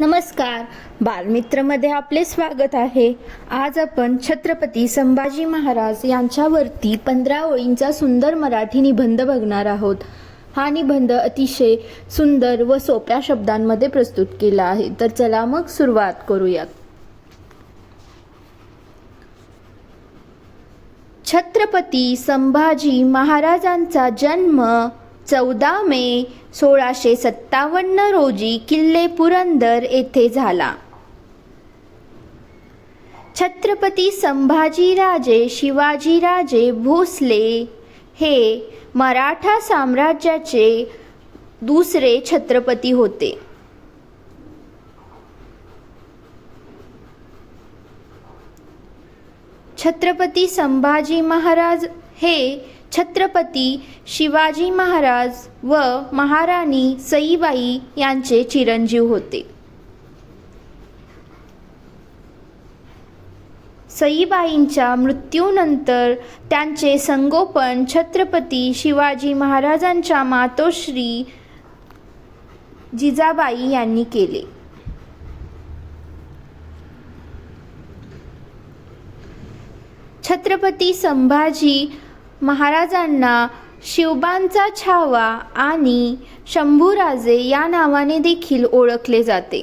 नमस्कार. बालमित्रमध्ये आपले स्वागत आहे. आज आपण छत्रपती संभाजी महाराज यांच्यावरती पंधरा ओळींचा सुंदर मराठी निबंध बघणार आहोत. हा निबंध अतिशय सुंदर व सोप्या शब्दांमध्ये प्रस्तुत केला आहे. तर चला मग सुरुवात करूयात. छत्रपती संभाजी महाराजांचा जन्म चौदा मे सोळाशे सत्तावन्न रोजी किल्ले पुरंदर येथे झाला. छत्रपती संभाजीराजे शिवाजीराजे भोसले हे मराठा साम्राज्याचे दुसरे छत्रपती होते. छत्रपती संभाजी महाराज हे छत्रपती शिवाजी महाराज व महाराणी सईबाई यांचे चिरंजीव होते. सईबाईंच्या मृत्यूनंतर त्यांचे संगोपन छत्रपती शिवाजी महाराजांच्या मातोश्री जिजाबाई यांनी केले. छत्रपती संभाजी महाराजांना शिवबांचा छावा आणि शंभूराजे या नावाने देखील ओळखले जाते.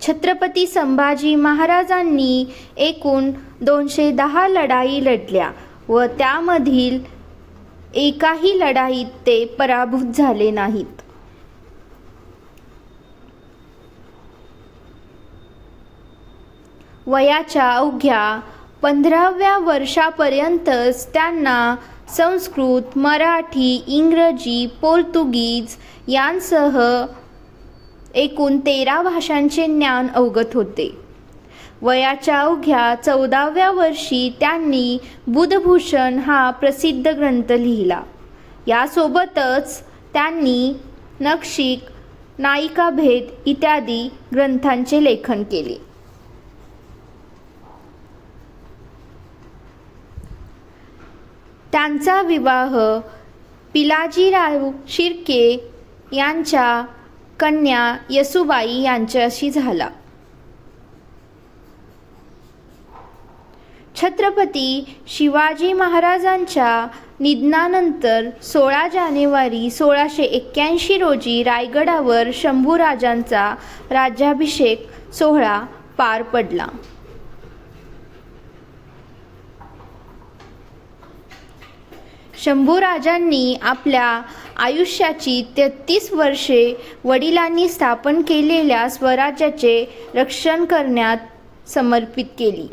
छत्रपती संभाजी महाराजांनी एकूण दोनशे दहा लढाई लढल्या व त्यामधील एकाही लढाईत ते पराभूत झाले नाहीत. वयाच्या अवघ्या पंधराव्या वर्षापर्यंतच त्यांना संस्कृत मराठी इंग्रजी पोर्तुगीज यांसह एकूण तेरा भाषांचे ज्ञान अवगत होते. वयाच्या अवघ्या चौदाव्या वर्षी त्यांनी बुधभूषण हा प्रसिद्ध ग्रंथ लिहिला. यासोबतच त्यांनी नक्षिक नायिकाभेद इत्यादी ग्रंथांचे लेखन केले. त्यांचा विवाह पिलाजीराव शिर्के यांच्या कन्या यसुबाई यांच्याशी झाला. छत्रपती शिवाजी महाराजांच्या निधनानंतर सोळा जानेवारी सोळाशे एक्क्याऐंशी रोजी रायगडावर शंभूराजांचा राज्याभिषेक सोहळा पार पडला. शंभूराजांनी आपल्या आयुष्याची तेहतीस वर्षे वडिलांनी स्थापन केलेल्या स्वराज्याचे रक्षण करण्यात समर्पित केली.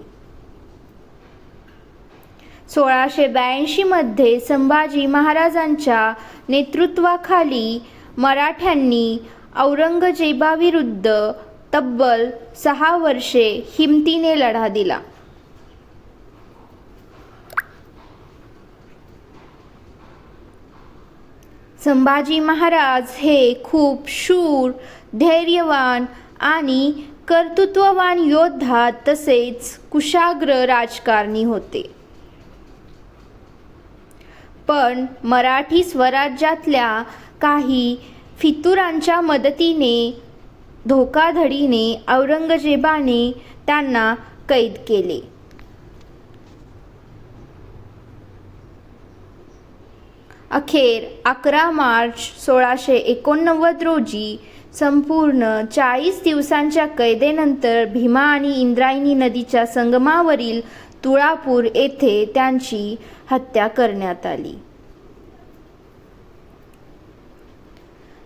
सोळाशे ब्याऐंशीमध्ये संभाजी महाराजांच्या नेतृत्वाखाली मराठ्यांनी औरंगजेबाविरुद्ध तब्बल सहा वर्षे हिमतीने लढा दिला. संभाजी महाराज हे खूप शूर धैर्यवान आणि कर्तृत्ववान योद्धा तसेच कुशाग्र राजकारणी होते. पण मराठी स्वराज्यातल्या काही फितुरांच्या मदतीने धोकाधडीने औरंगजेबाने त्यांना कैद केले. अखेर अकरा मार्च सोळाशे एकोणनव्वद रोजी संपूर्ण चाळीस दिवसांच्या कैदेनंतर भीमा आणि इंद्रायणी नदीच्या संगमावरील तुळापूर येथे त्यांची हत्या करण्यात आली.